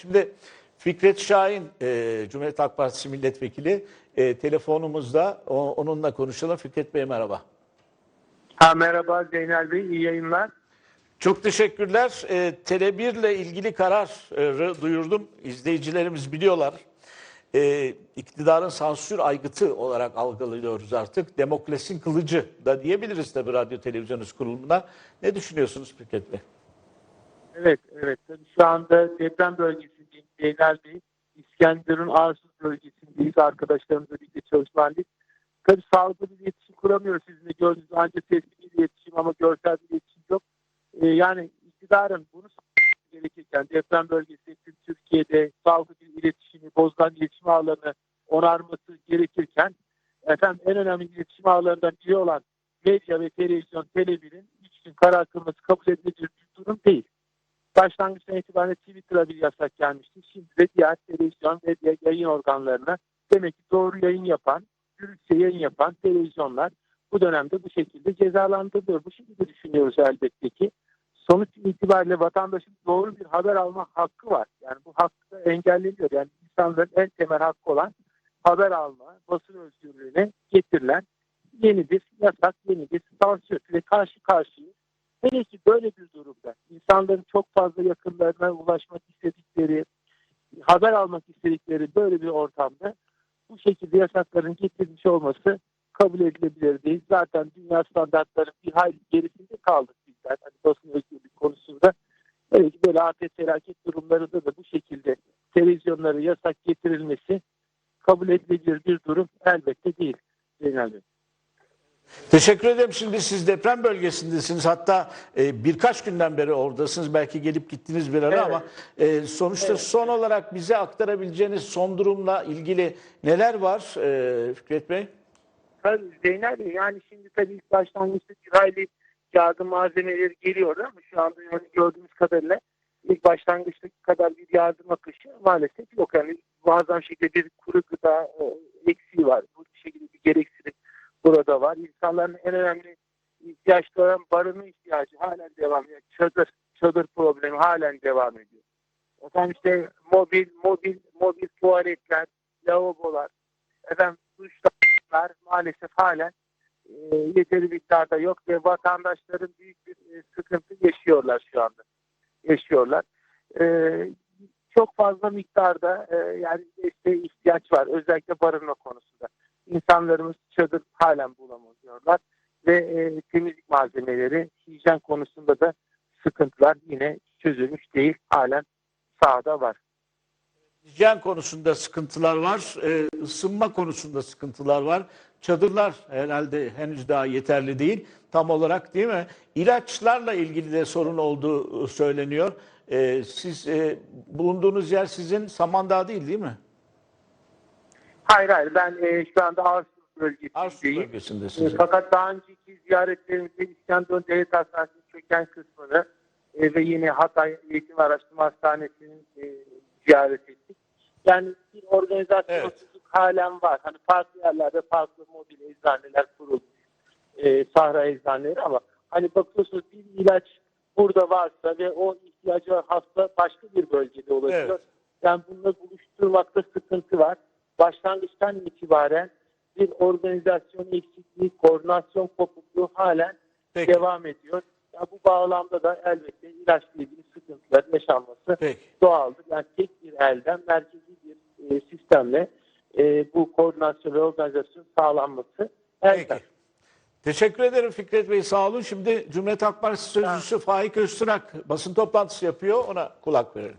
Şimdi Fikret Şahin, e, Cumhuriyet Halk Partisi milletvekili e, telefonumuzda. O- onunla konuşalım. Fikret Bey merhaba. Ha, merhaba Zeynel Bey, iyi yayınlar. Çok teşekkürler. E, Tele1 ile ilgili kararı duyurdum. İzleyicilerimiz biliyorlar. E, iktidarın sansür aygıtı olarak algılıyoruz artık. Demokrasinin kılıcı da diyebiliriz tabii radyo televizyon kurulumuna. Ne düşünüyorsunuz Fikret Bey? Evet, evet. Tabii şu anda deprem bölgesindeyim Zeynel Bey. İskenderun Arsuz bölgesindeyiz. Arkadaşlarımızla birlikte çalışmalarındayız. Tabii sağlıklı bir iletişim kuramıyoruz sizinle gördüğünüz ancak sesli bir iletişim ama görsel bir iletişim yok. Ee, yani iktidarın bunu gerekirken deprem bölgesi tüm Türkiye'de sağlıklı bir iletişimi, bozulan iletişim ağlarını onarması gerekirken efendim en önemli iletişim ağlarından biri olan medya ve televizyon, televizyonun üç gün karar kılması kabul edilebilir bir durum değil. Başlangıçtan itibaren Twitter'a bir yasak gelmişti. Şimdi de diğer televizyon ve diğer yayın organlarına demek ki doğru yayın yapan, dürüstçe yayın yapan televizyonlar bu dönemde bu şekilde cezalandırılıyor. Bu şekilde düşünüyoruz elbette ki. Sonuç itibariyle vatandaşın doğru bir haber alma hakkı var. Yani bu hakkı engelleniyor. Yani insanların en temel hakkı olan haber alma, basın özgürlüğüne getirilen yeni bir yasak, yeni bir sansür ve karşı karşıyayız. Hele ki böyle bir durumda insanların çok fazla yakınlarına ulaşmak istedikleri, haber almak istedikleri böyle bir ortamda bu şekilde yasakların getirilmiş olması kabul edilebilir değil. Zaten dünya standartları bir hayli gerisinde kaldık bizler. Hani basın özgürlüğü konusunda. Evet böyle afet felaket durumlarında da bu şekilde televizyonlara yasak getirilmesi kabul edilebilir bir durum elbette değil. Zeynel Bey. Teşekkür ederim. Şimdi siz deprem bölgesindesiniz. Hatta e, birkaç günden beri oradasınız. Belki gelip gittiniz bir ara Evet. ama e, sonuçta son olarak bize aktarabileceğiniz son durumla ilgili neler var e, Fikret Bey? Tabii Zeynel Bey yani şimdi tabii ilk başlangıçta bir hayli yardım malzemeleri geliyor ama şu anda yani gördüğümüz kadarıyla ilk başlangıçtaki kadar bir yardım akışı maalesef yok. Yani muazzam şekilde bir kuru gıda e, eksiği var. Bu şekilde bir gereksinim burada var. İnsanların en önemli ihtiyaçları olan barınma ihtiyacı halen devam ediyor. Çadır, çadır problemi halen devam ediyor. Efendim işte mobil, mobil, mobil tuvaletler, lavabolar, efendim duşlar maalesef halen e, yeteri miktarda yok ve vatandaşların büyük bir e, sıkıntı yaşıyorlar şu anda. Yaşıyorlar. E, çok fazla miktarda e, yani desteğe ihtiyaç var özellikle barınma konusunda. İnsanlarımız çadır halen bulamıyorlar ve e, temizlik malzemeleri, hijyen konusunda da sıkıntılar yine çözülmüş değil. Halen sahada var. Hijyen konusunda sıkıntılar var. E, ısınma konusunda sıkıntılar var. Çadırlar herhalde henüz daha yeterli değil. Tam olarak değil mi? İlaçlarla ilgili de sorun olduğu söyleniyor. E, siz e, bulunduğunuz yer sizin Samandağ değil değil mi? Hayır hayır ben e, şu anda Arsuz bölgesindeyim. Arsus E, bölgesindesiniz. Fakat daha önceki ziyaretlerimizde İskenderun Devlet Hastanesi'nin çöken kısmını e, ve yine Hatay Eğitim Araştırma Hastanesi'nin e, ziyaret ettik. Yani bir organizasyonsuzluk halen var. Hani farklı yerlerde farklı mobil eczaneler kurulmuş. E, sahra eczaneleri ama hani bakıyorsunuz bir ilaç burada varsa ve o ihtiyacı hasta başka bir bölgede ulaşıyor. Evet. Yani bununla buluşturmakta sıkıntı var. Başlangıçtan itibaren bir organizasyon eksikliği, koordinasyon kopukluğu halen Peki. devam ediyor. Ya bu bağlamda da elbette ilaçla ilgili sıkıntılar yaşanması Peki. doğaldır. Yani tek bir elden merkezi bir e, sistemle e, bu koordinasyon ve organizasyon sağlanması. Peki. Teşekkür ederim Fikret Bey sağ olun. Şimdi Cumhuriyet Halk Partisi Sözcüsü Faik Öztürk basın toplantısı yapıyor. Ona kulak verelim.